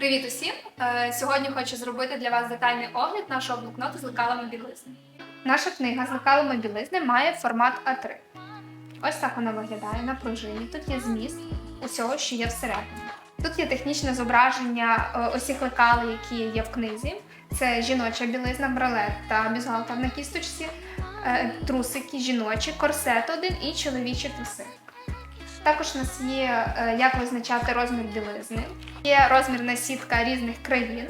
Привіт усім! Е, Сьогодні хочу зробити для вас детальний огляд нашого блокноту з лекалами білизни. Наша книга з лекалами білизни має формат А3. Ось так вона виглядає на пружині. Тут є зміст усього, що є всередині. Тут є технічне зображення е, усіх лекал, які є в книзі. Це жіноча білизна, бралет та бюстгальтер на кісточці, е, трусики жіночі, корсет один і чоловічі труси. Також у нас є е, як визначати розмір білизни, є розмірна сітка різних країн,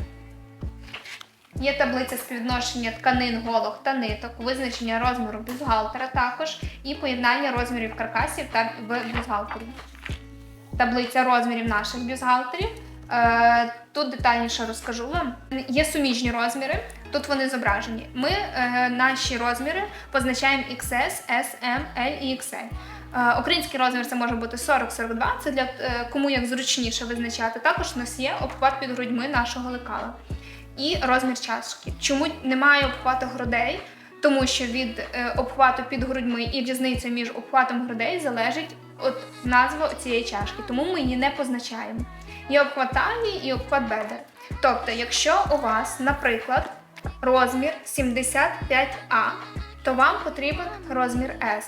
є таблиця співвідношення тканин, голок та ниток, визначення розміру бюстгальтера також і поєднання розмірів каркасів та в бюстгальтері. Таблиця розмірів наших бюстгальтерів. Е, Тут детальніше розкажу вам. Є суміжні розміри, тут вони зображені. Ми е, наші розміри позначаємо XS, S, M, L і XL. Е, Український розмір це може бути 40-42, це для е, кому як зручніше визначати. Також у нас є обхват під грудьми нашого лекала. І розмір чашки. Чому немає обхвату грудей? Тому що від е, обхвату під грудьми і різниця між обхватом грудей залежить от назва цієї чашки, тому ми її не позначаємо. Є обхват талії і обхват бедер. Тобто, якщо у вас, наприклад, розмір 75А, то вам потрібен розмір S.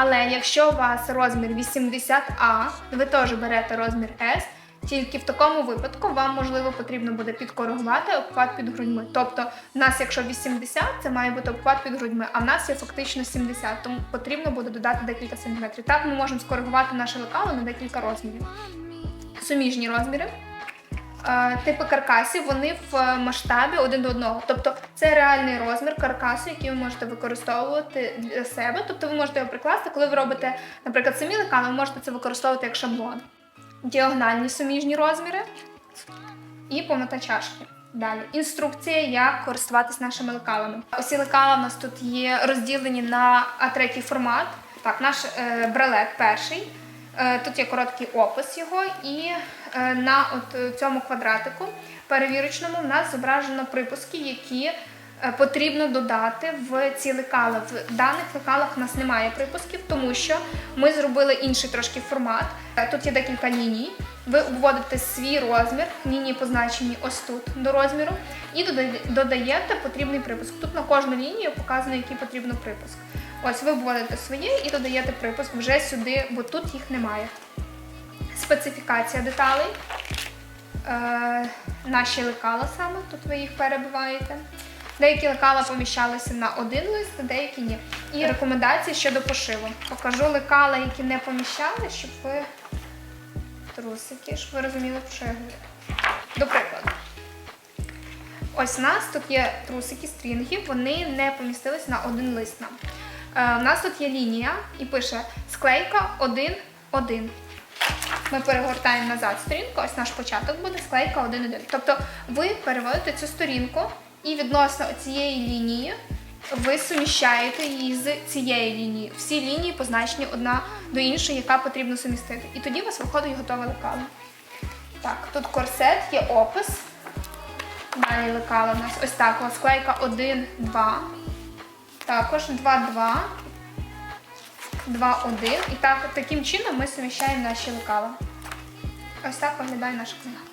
Але якщо у вас розмір 80А, ви теж берете розмір S, тільки в такому випадку вам можливо потрібно буде підкоригувати обхват під грудьми. Тобто, в нас, якщо 80, це має бути обхват під грудьми, а в нас є фактично 70, тому потрібно буде додати декілька сантиметрів. Так ми можемо скоригувати наше лекало на декілька розмірів. Суміжні розміри. Е, Типи каркасів вони в масштабі один до одного. Тобто це реальний розмір каркасу, який ви можете використовувати для себе. Тобто ви можете його прикласти, коли ви робите, наприклад, самі лекала, ви можете це використовувати як шаблон. Діагональні суміжні розміри і повнота чашки. Далі інструкція, як користуватись нашими лекалами. Усі лекала у нас тут є розділені на А3 формат. Так, наш е, бралет перший. Е, Тут є короткий опис його, і е, на от е, цьому квадратику перевірочному в нас зображено припуски, які потрібно додати в ці лекала. В даних лекалах у нас немає припусків, тому що ми зробили інший трошки формат. Тут є декілька ліній. Ви вводите свій розмір, лінії позначені ось тут до розміру, і додаєте потрібний припуск. Тут на кожну лінію показано, який потрібно припуск. Ось ви вводите своє і додаєте припуск вже сюди, бо тут їх немає. Специфікація деталей. Е, наші лекала саме, тут ви їх перебиваєте. Деякі лекала поміщалися на один лист, а деякі ні. І рекомендації щодо пошиву. Покажу лекала, які не поміщали, щоб ви трусики, щоб ви розуміли, про що я говорю. До прикладу. Ось у нас тут є трусики стрінги, вони не помістились на один лист нам. Е, у нас тут є лінія і пише склейка 1-1. Ми перегортаємо назад сторінку, ось наш початок буде склейка 1-1. Тобто ви переводите цю сторінку і відносно цієї лінії ви суміщаєте її з цієї лінії. Всі лінії позначені одна до іншої, яка потрібно сумістити. І тоді у вас виходить готове лекало. Так, тут корсет, є опис. Далі лекало у нас ось так. Склейка 1, 2. Також 2, 2. 2, 1. І так, таким чином ми суміщаємо наші лукава. Ось так виглядає наша книга.